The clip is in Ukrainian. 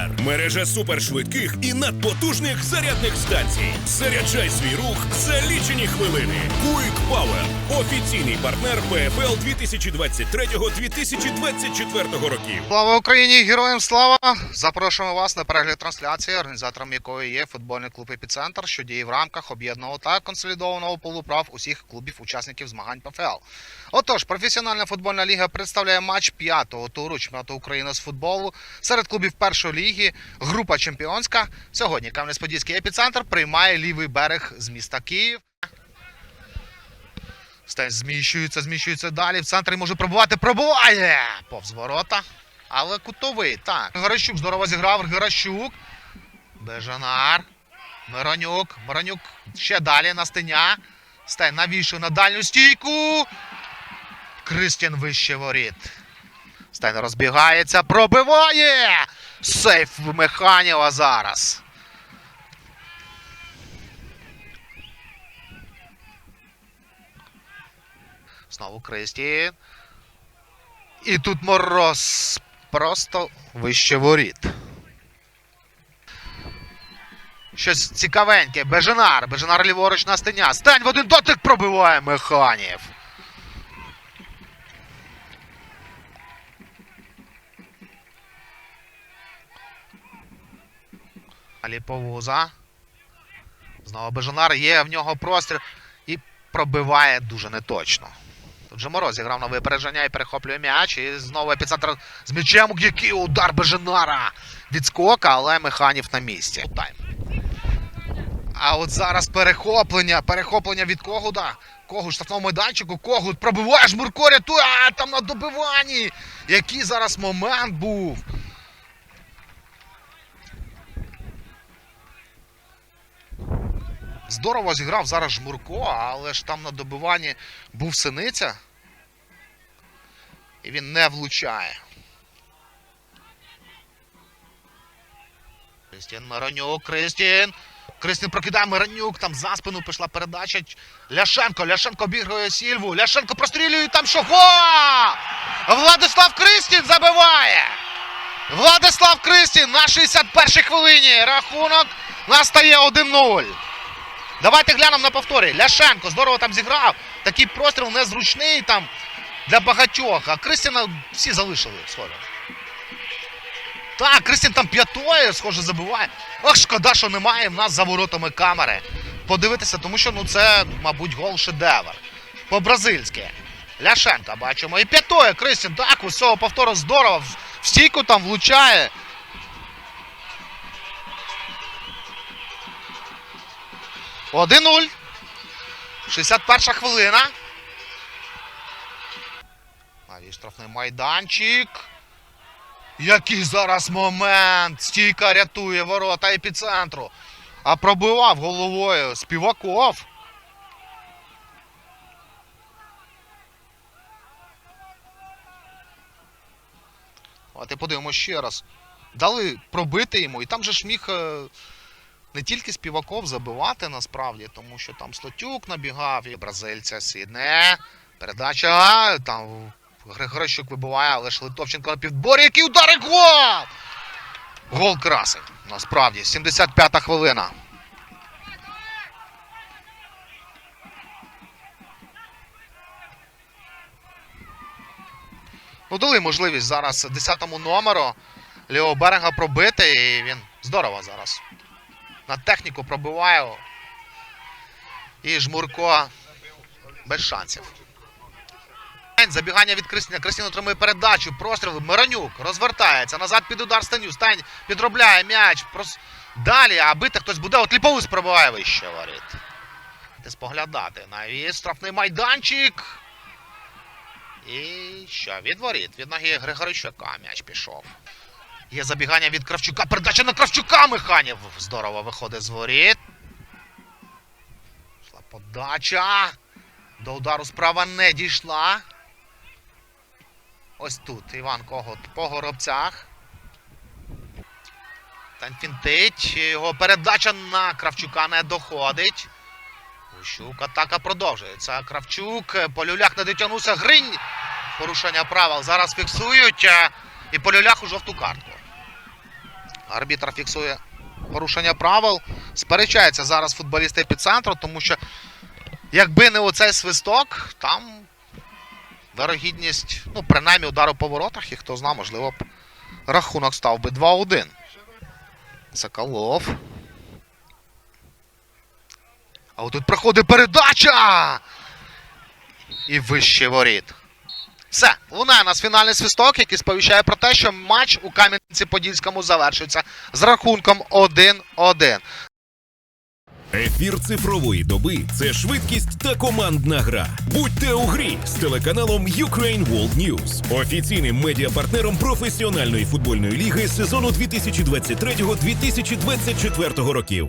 Бежанар. Мережа супершвидких і надпотужних зарядних станцій. Заряджай свій рух за лічені хвилини. Quick Power – офіційний партнер ПФЛ 2023-2024 років. Слава Україні! Героям слава! Запрошуємо вас на перегляд трансляції, організатором якої є футбольний клуб Епіцентр, що діє в рамках об'єднаного та консолідованого полуправ усіх клубів-учасників змагань ПФЛ. Отож, професіональна футбольна ліга представляє матч п'ятого туру чемпіонату України з футболу серед клубів першої ліги. Група чемпіонська. Сьогодні Кам'янець-Подільський епіцентр приймає лівий берег з міста Київ. Стень зміщується, зміщується далі. В центрі може пробувати. Пробуває! Повз ворота. Але кутовий. Так. Геращук здорово зіграв. Геращук. Бежанар. Миронюк. Миронюк ще далі на стеня. Стень навішує на дальню стійку. Кристін вище воріт. Стайн розбігається. Пробиває! Сейф Механіва зараз. Знову Кристін. І тут мороз просто вище воріт. Щось цікавеньке. Беженар. Беженар ліворуч на стеня. Стань в один дотик пробиває механів. Аліповуза. Знову Беженар є в нього простріл і пробиває дуже неточно. Тут же Мороз зіграв на випередження і перехоплює м'яч. І знову епіцентр з м'ячем. Який удар Беженара! Відскока, але механів на місці. Тайм. А от зараз перехоплення. Перехоплення від Когуда. Когут в штрафному майданчику. Когут пробиває Жмурко рятує. А там на добиванні. Який зараз момент був. Здорово зіграв зараз Жмурко, але ж там на добиванні був синиця. І він не влучає. Кристін Миронюк, Кристін. Кристін прокидає Миронюк, там за спину пішла передача. Ляшенко, Ляшенко обігрує Сільву. Ляшенко прострілює там Шого! Владислав Кристін забиває! Владислав Кристін на 61-й хвилині. Рахунок настає 1-0. Давайте глянемо на повторі. Ляшенко здорово там зіграв. Такий простріл незручний там для багатьох. А Кристина всі залишили схоже. Так, Кристин там п'ятою, схоже, забиває. Ох, шкода, що немає в нас за воротами камери. Подивитися, тому що ну це, мабуть, гол шедевр. По-бразильськи. Ляшенка бачимо. І п'ятою Кристин. Так, ось цього повтору здорово. В стійку там влучає. Один 0 61 хвилина. Навіть штрафний майданчик. Який зараз момент! Стійка рятує ворота епіцентру. А пробивав головою Співаков. І подивимося ще раз. Дали пробити йому, і там же ж міг е, не тільки Співаков забивати насправді, тому що там Слотюк набігав, і бразильця Сідне. Передача. Там Григорищук вибиває, але ж Литовченко на півборі. Який удар і гол! Гол краси. Насправді, 75-та хвилина. Ну, дали можливість зараз 10-му номеру Ліо Берега пробити, і він здорово зараз. На техніку пробиває. І Жмурко без шансів. Забігання від Кристина. Кристин отримує передачу. Простріл. Миронюк розвертається. Назад під удар Станю. Стань підробляє м'яч. Прос... Далі, а бити хтось буде. От Ліповус пробиває вище воріт. Ти споглядати. Навіть штрафний майданчик. І що? Від воріт. Від ноги Григорищука м'яч пішов. Є забігання від Кравчука. Передача на Кравчука Механів. Здорово виходить з воріт. Пішла подача. До удару справа не дійшла. Ось тут Іван Когут по горобцях. Тань фінтить. Його передача на Кравчука не доходить. Гущук атака продовжується. Кравчук по люлях не дотягнувся. Гринь. Порушення правил. Зараз фіксують. І по люлях у жовту картку. Арбітр фіксує порушення правил. Сперечаються зараз футболісти епіцентру, тому що якби не оцей свисток, там вирогідність, ну, принаймні удару по воротах, і хто знає, можливо, рахунок став би 2-1. Соколов. А отут проходить передача! І вище воріт. Все, лунає нас фінальний свисток, який сповіщає про те, що матч у Кам'янці-Подільському завершується з рахунком 1-1. Ефір цифрової доби це швидкість та командна гра. Будьте у грі з телеканалом Ukraine World News, офіційним медіапартнером професіональної футбольної ліги сезону 2023-2024 років.